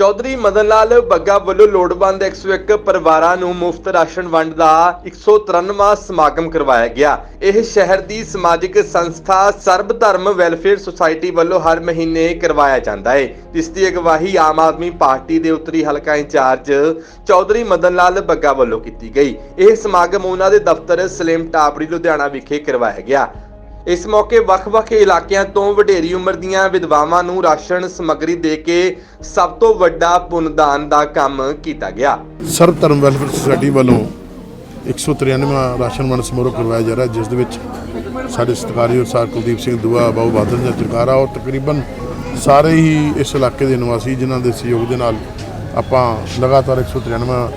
ਚੌਧਰੀ ਮਦਨ ਲਾਲ ਬੱਗਾ ਵੱਲੋਂ ਲੋੜਵੰਦ 101 ਪਰਿਵਾਰਾਂ ਨੂੰ ਮੁਫਤ ਰਾਸ਼ਨ ਵੰਡ ਦਾ 193ਵਾਂ ਸਮਾਗਮ ਕਰਵਾਇਆ ਗਿਆ। ਇਹ ਸ਼ਹਿਰ ਦੀ ਸਮਾਜਿਕ ਸੰਸਥਾ ਸਰਬ ਧਰਮ ਵੈਲਫੇਅਰ ਸੁਸਾਇਟੀ ਵੱਲੋਂ ਹਰ ਮਹੀਨੇ ਕਰਵਾਇਆ ਜਾਂਦਾ ਹੈ। ਜਿਸ ਦੀ ਅਗਵਾਈ ਆਮ ਆਦਮੀ ਪਾਰਟੀ ਦੇ ਉੱਤਰੀ ਹਲਕਾ ਇੰਚਾਰਜ ਚੌਧਰੀ ਮਦਨ ਲਾਲ ਬੱਗਾ ਵੱਲੋਂ ਕੀਤੀ ਗਈ। ਇਹ ਸਮਾਗਮ ਉਹਨਾਂ ਦੇ ਦਫ਼ਤਰ ਸਲੇਮ ਟਾਪੜੀ ਲੁਧਿਆਣਾ ਵਿਖੇ ਕਰਵਾਇਆ ਗਿਆ। ਇਸ ਮੌਕੇ ਵੱਖ-ਵੱਖ ਇਲਾਕਿਆਂ ਤੋਂ ਵਡੇਰੀ ਉਮਰ ਦੀਆਂ ਵਿਧਵਾਵਾਂ ਨੂੰ ਰਾਸ਼ਨ ਸਮੱਗਰੀ ਦੇ ਕੇ ਸਭ ਤੋਂ ਵੱਡਾ ਪੁੰਨਦਾਨ ਦਾ ਕੰਮ ਕੀਤਾ ਗਿਆ। ਸਰਬ ਧਰਮ ਵੈਲਫੇਅਰ ਸੁਸਾਇਟੀ ਵੱਲੋਂ 193ਵਾਂ ਰਾਸ਼ਨ ਵੰਡ ਸਮਾਰੋਹ ਕਰਵਾਇਆ ਜਾ ਰਿਹਾ, ਜਿਸ ਦੇ ਵਿੱਚ ਸਾਡੇ ਸਤਿਕਾਰਯੋਗ ਸਰ ਕੁਲਦੀਪ ਸਿੰਘ ਦੁਆ, ਬਾਬੂ ਬਹਾਦਰ ਜੀ ਚਰਕਾਰਾ ਔਰ ਤਕਰੀਬਨ ਸਾਰੇ ਹੀ ਇਸ ਇਲਾਕੇ ਦੇ ਨਿਵਾਸੀ ਜਿਨ੍ਹਾਂ ਦੇ ਸਹਿਯੋਗ ਦੇ ਨਾਲ ਆਪਾਂ ਲਗਾਤਾਰ 193ਵਾਂ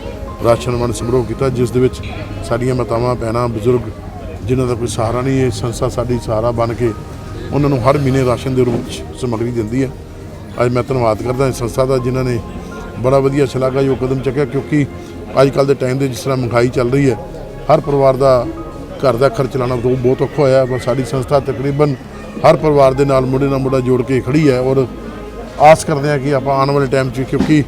ਰਾਸ਼ਨ ਵੰਡ ਸਮਾਰੋਹ ਕੀਤਾ, ਜਿਸ ਦੇ ਵਿੱਚ ਸਾਡੀਆਂ ਮਾਤਾਵਾਂ, ਭੈਣਾਂ, ਬਜ਼ੁਰਗ ਜਿਨ੍ਹਾਂ ਦਾ ਕੋਈ ਸਹਾਰਾ ਨਹੀਂ ਇਹ ਸੰਸਥਾ ਸਾਡੀ ਸਹਾਰਾ ਬਣ ਕੇ ਉਹਨਾਂ ਨੂੰ ਹਰ ਮਹੀਨੇ ਰਾਸ਼ਨ ਦੇ ਰੂਪ ਵਿੱਚ ਸਮੱਗਰੀ ਦਿੰਦੀ ਹੈ। ਅੱਜ ਮੈਂ ਧੰਨਵਾਦ ਕਰਦਾ ਇਸ ਸੰਸਥਾ ਦਾ ਜਿਨ੍ਹਾਂ ਨੇ ਬੜਾ ਵਧੀਆ ਸ਼ਲਾਘਾਯੋਗ ਕਦਮ ਚੱਕਿਆ, ਕਿਉਂਕਿ ਅੱਜ ਕੱਲ ਦੇ ਟਾਈਮ ਦੇ ਜਿਸ ਤਰ੍ਹਾਂ ਮਹਿੰਗਾਈ ਚੱਲ ਰਹੀ ਹੈ, ਹਰ ਪਰਿਵਾਰ ਦਾ ਘਰ ਦਾ ਖਰਚ ਚਲਾਉਣਾ ਬਹੁਤ ਔਖਾ ਹੋਇਆ ਪਰ ਸਾਡੀ ਸੰਸਥਾ ਤਕਰੀਬਨ ਹਰ ਪਰਿਵਾਰ ਦੇ ਨਾਲ ਮੁੰਡੇ ਨਾਲ ਮੁੰਡਾ ਜੋੜ ਕੇ ਖੜੀ ਹੈ ਔਰ ਆਸ ਕਰਦੇ ਹਾਂ ਕਿ ਆਪਾਂ ਆਉਣ ਵਾਲੇ ਟਾਈਮ 'ਚ ਕਿਉਂਕਿ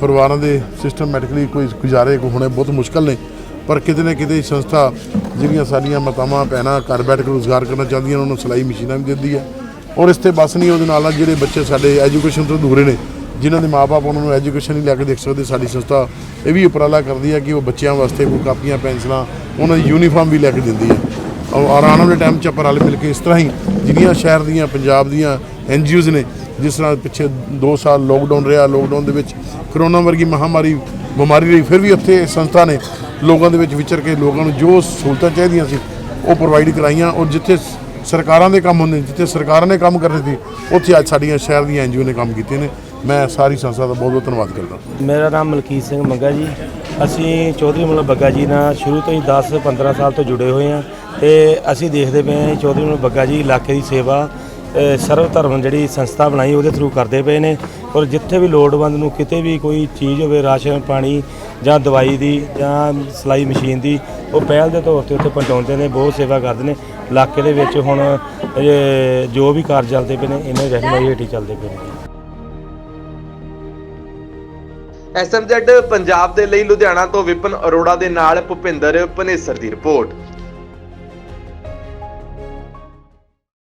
ਪਰਿਵਾਰਾਂ ਦੇ ਸਿਸਟਮੈਟਿਕਲੀ ਕੋਈ ਗੁਜ਼ਾਰੇ ਹੋਣੇ ਬਹੁਤ ਮੁਸ਼ਕਲ ਨੇ। ਪਰ ਕਿਤੇ ਨਾ ਕਿਤੇ ਸੰਸਥਾ ਜਿਹੜੀਆਂ ਸਾਡੀਆਂ ਮਾਤਾਵਾਂ, ਭੈਣਾਂ ਘਰ ਬੈਠ ਕੇ ਰੋਜ਼ਗਾਰ ਕਰਨਾ ਚਾਹੁੰਦੀਆਂ ਉਹਨਾਂ ਨੂੰ ਸਿਲਾਈ ਮਸ਼ੀਨਾਂ ਵੀ ਦਿੰਦੀ ਹੈ। ਔਰ ਇਸ ਤੇ ਬਸ ਨਹੀਂ, ਉਹਦੇ ਨਾਲ ਜਿਹੜੇ ਬੱਚੇ ਸਾਡੇ ਐਜੂਕੇਸ਼ਨ ਤੋਂ ਦੂਰੇ ਨੇ, ਜਿਨ੍ਹਾਂ ਦੇ ਮਾਪੇ ਉਹਨਾਂ ਨੂੰ ਐਜੂਕੇਸ਼ਨ ਨਹੀਂ ਲੈ ਕੇ ਦੇਖ ਸਕਦੇ, ਸਾਡੀ ਸੰਸਥਾ ਇਹ ਵੀ ਉਪਰਾਲਾ ਕਰਦੀ ਹੈ ਕਿ ਉਹ ਬੱਚਿਆਂ ਵਾਸਤੇ ਕੋਈ ਕਾਪੀਆਂ, ਪੈਨਸਲਾਂ, ਉਹਨਾਂ ਦੀ ਯੂਨੀਫਾਰਮ ਵੀ ਲੈ ਕੇ ਦਿੰਦੀ ਹੈ। ਔਰ ਔਰ ਆਉਣ ਵਾਲੇ ਟਾਈਮ 'ਚ ਆਪਾਂ ਰਲ ਮਿਲ ਕੇ ਇਸ ਤਰ੍ਹਾਂ ਹੀ ਜਿਹੜੀਆਂ ਸ਼ਹਿਰ ਦੀਆਂ, ਪੰਜਾਬ ਦੀਆਂ ਐਨਜੀਓਜ਼ ਨੇ, ਜਿਸ ਤਰ੍ਹਾਂ ਪਿੱਛੇ 2 ਸਾਲ ਲੋਕਡਾਊਨ ਰਿਹਾ ਲੋਕਡਾਊਨ ਦੇ ਵਿੱਚ ਕਰੋਨਾ ਵਰਗੀ ਮਹਾਮਾਰੀ, ਬਿਮਾਰੀ ਰਹੀ, ਫਿਰ ਵੀ ਉੱਥੇ ਸੰਸਥਾ ਨੇ ਲੋਕਾਂ ਦੇ ਵਿੱਚ ਵਿਚਰ ਕੇ ਲੋਕਾਂ ਨੂੰ ਜੋ ਸਹੂਲਤਾਂ ਚਾਹੀਦੀਆਂ ਸੀ, ਉਹ ਪ੍ਰੋਵਾਈਡ ਕਰਾਈਆਂ। ਔਰ ਜਿੱਥੇ ਸਰਕਾਰਾਂ ਦੇ ਕੰਮ ਹੁੰਦੇ, ਜਿੱਥੇ ਸਰਕਾਰਾਂ ਨੇ ਕੰਮ ਕਰਨੇ ਸੀ, ਉੱਥੇ ਅੱਜ ਸਾਡੀਆਂ ਸ਼ਹਿਰ ਦੀਆਂ ਐਨਜੀਓ ਨੇ ਕੰਮ ਕੀਤੇ ਨੇ। ਮੈਂ ਸਾਰੀ ਸੰਸਥਾ ਦਾ ਬਹੁਤ ਬਹੁਤ ਧੰਨਵਾਦ ਕਰਦਾ। ਮੇਰਾ ਨਾਮ ਮਲਕੀਤ ਸਿੰਘ ਮੰਗਾ ਜੀ। ਅਸੀਂ ਚੌਧਰੀ ਮੱਲ ਬੱਗਾ ਜੀ ਨਾਲ ਸ਼ੁਰੂ ਤੋਂ ਹੀ 10 15 ਸਾਲ ਤੋਂ ਜੁੜੇ ਹੋਏ ਹਾਂ ਤੇ ਅਸੀਂ ਦੇਖਦੇ ਪਏ ਹਾਂ ਚੌਧਰੀ ਮੱਲ ਬੱਗਾ ਜੀ ਇਲਾਕੇ ਦੀ ਸੇਵਾ ਸਰਵ ਧਰਮ ਜਿਹੜੀ ਸੰਸਥਾ ਬਣਾਈ, ਉਹਦੇ ਥਰੂ ਕਰਦੇ ਪਏ ਨੇ। ਔਰ ਜਿੱਥੇ ਵੀ ਲੋੜਵੰਦ ਨੂੰ ਕਿਤੇ ਵੀ ਕੋਈ ਚੀਜ਼ ਹੋਵੇ, ਰਾਸ਼ਨ, ਪਾਣੀ ਜਾਂ ਦਵਾਈ ਦੀ ਜਾਂ ਸਿਲਾਈ ਮਸ਼ੀਨ ਦੀ, ਉਹ ਪਹਿਲ ਦੇ ਤੌਰ ਤੇ ਉੱਥੇ ਪਹੁੰਚਾਉਂਦੇ ਨੇ, ਬਹੁਤ ਸੇਵਾ ਕਰਦੇ ਨੇ। ਇਲਾਕੇ ਦੇ ਵਿੱਚ ਹੁਣ ਜੋ ਵੀ ਕਾਰਜ ਚੱਲਦੇ ਪਏ ਨੇ ਇਹਨਾਂ ਦੀ ਰਹਿਨਮਾਈ ਹੇਠ ਹੀ ਚੱਲਦੇ ਪਏ ਨੇ। ਐਸਐਮਜ਼ੈਡ ਪੰਜਾਬ ਦੇ ਲਈ ਲੁਧਿਆਣਾ ਤੋਂ ਵਿਪਨ ਅਰੋੜਾ ਦੇ ਨਾਲ ਭੁਪਿੰਦਰ ਪਨੇਸਰ ਦੀ ਰਿਪੋਰਟ।